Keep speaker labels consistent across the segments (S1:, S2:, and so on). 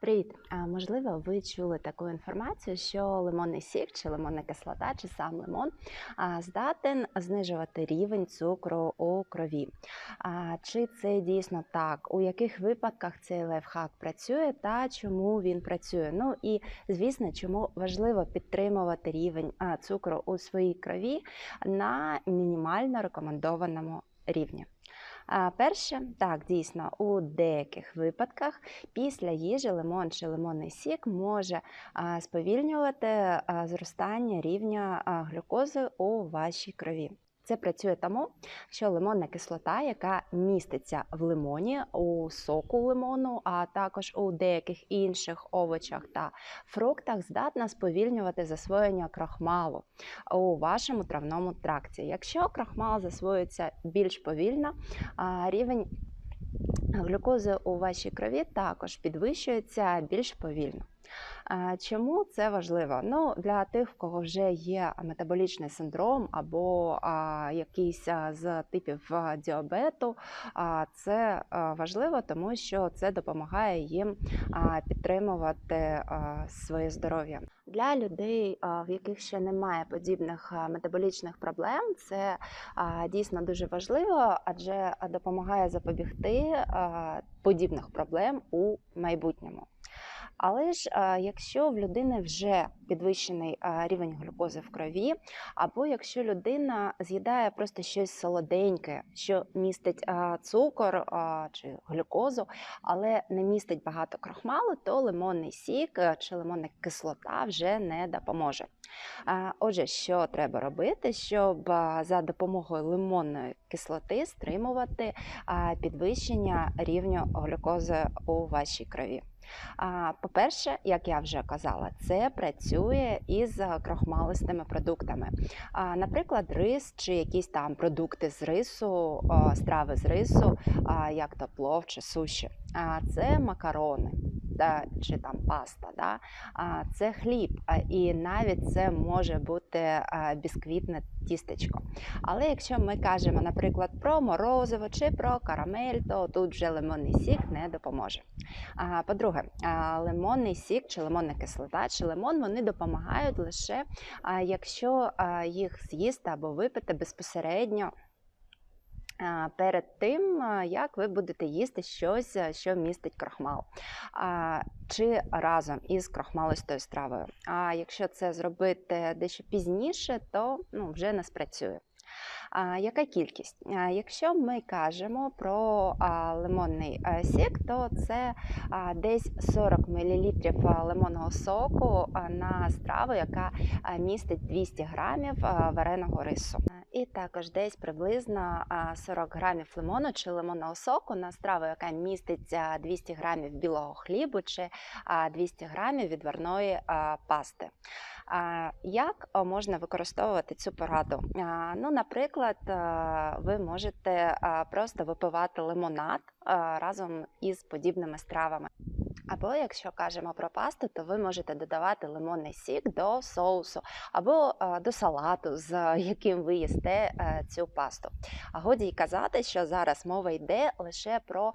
S1: Привіт! А, можливо, ви чули таку інформацію, що лимонний сік чи лимонна кислота, чи сам лимон здатен знижувати рівень цукру у крові. А, чи це дійсно так? У яких випадках цей лайфхак працює та чому він працює? Ну і звісно, чому важливо підтримувати рівень цукру у своїй крові на мінімально рекомендованому рівні. Перше, так, дійсно, у деяких випадках після їжі лимон чи лимонний сік може сповільнювати зростання рівня глюкози у вашій крові. Це працює тому, що лимонна кислота, яка міститься в лимоні, у соку лимону, а також у деяких інших овочах та фруктах, здатна сповільнювати засвоєння крахмалу у вашому травному тракті. Якщо крахмал засвоюється більш повільно, рівень глюкози у вашій крові також підвищується більш повільно. А, Чому це важливо? Ну, Для тих, в кого вже є метаболічний синдром або а, якийсь з типів діабету, а, це важливо, тому що це допомагає їм підтримувати своє здоров'я. Для людей, в яких ще немає подібних метаболічних проблем, це дійсно дуже важливо, адже допомагає запобігти подібних проблем у майбутньому. Але ж е, якщо в людини вже підвищений е, рівень глюкози в крові, або якщо людина з'їдає просто щось солоденьке, що містить е, цукор чи глюкозу, але не містить багато крохмалу, то лимонний сік чи лимонна кислота вже не допоможе. Отже, що треба робити, щоб за допомогою лимонної кислоти стримувати підвищення рівню глюкози у вашій крові? По-перше, як я вже казала, це працює із крохмалистими продуктами. Наприклад, рис чи якісь там продукти з рису, страви з рису, як то плов чи суші. Це макарони чи там паста, да, це хліб, і навіть це може бути бісквітне тістечко. Але якщо ми кажемо, наприклад, про морозиво чи про карамель, то тут вже лимонний сік не допоможе. По-друге, лимонний сік чи лимонна кислота, чи лимон вони допомагають лише якщо їх з'їсти або випити безпосередньо перед тим, як ви будете їсти щось, що містить крохмал, чи разом із крохмалистою стравою. А якщо це зробити дещо пізніше, то ну, вже не спрацює. А, Яка кількість? А, Якщо ми кажемо про а, лимонний сік, то це а, десь 40 мл лимонного соку на страву, яка містить 200 грамів а, вареного рису. І також десь приблизно 40 грамів лимону чи лимонного соку на страву, яка містить 200 грамів білого хлібу чи 200 грамів відварної пасти. Як можна використовувати цю пораду? Ну, Наприклад, ви можете просто випивати лимонад разом із подібними стравами. Або, якщо кажемо про пасту, то ви можете додавати лимонний сік до соусу, або до салату, з яким ви їсте е, цю пасту. А годі й казати, що зараз мова йде лише про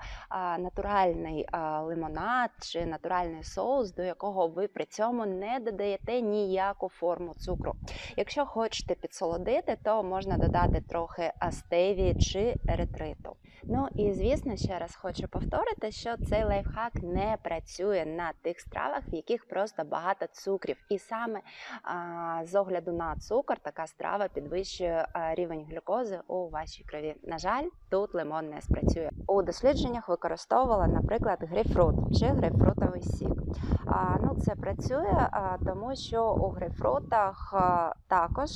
S1: натуральний лимонад чи натуральний соус, до якого ви при цьому не додаєте ніяку форму цукру. Якщо хочете підсолодити, то можна додати трохи астеві чи еритриту. Ну і звісно, ще раз хочу повторити, що цей лайфхак не працює на тих стравах, в яких просто багато цукрів. І саме а, з огляду на цукор така страва підвищує рівень глюкози у вашій крові. На жаль, тут лимон не спрацює. У дослідженнях використовувала, наприклад, грейпфрут чи грейпфрутовий сік. А, ну, Це працює, а, тому що у грейпфрутах а, також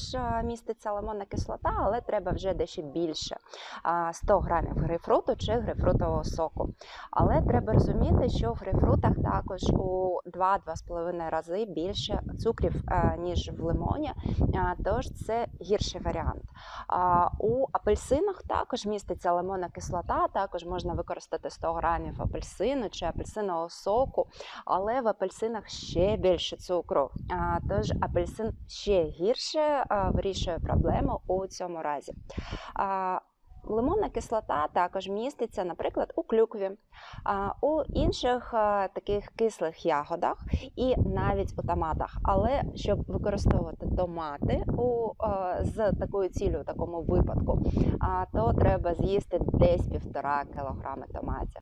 S1: міститься лимонна кислота, але треба вже дещо більше. А, 100 грамів грейпфруту чи грейпфрутового соку. Але треба розуміти, що в грейпфрутах також у 2-2,5 рази більше цукрів, е, ніж в лимоні, тож це гірший варіант. У апельсинах також міститься лимонна кислота, також можна використати 100 грамів апельсину чи апельсинового соку, але в апельсинах ще більше цукру. Тож апельсин ще гірше вирішує проблему у цьому разі. Лимонна кислота також міститься, наприклад, у клюкві, у інших таких кислих ягодах і навіть у томатах. Але щоб використовувати томати у, з такою цілею, у такому випадку, то треба з'їсти десь півтора кілограми томатів.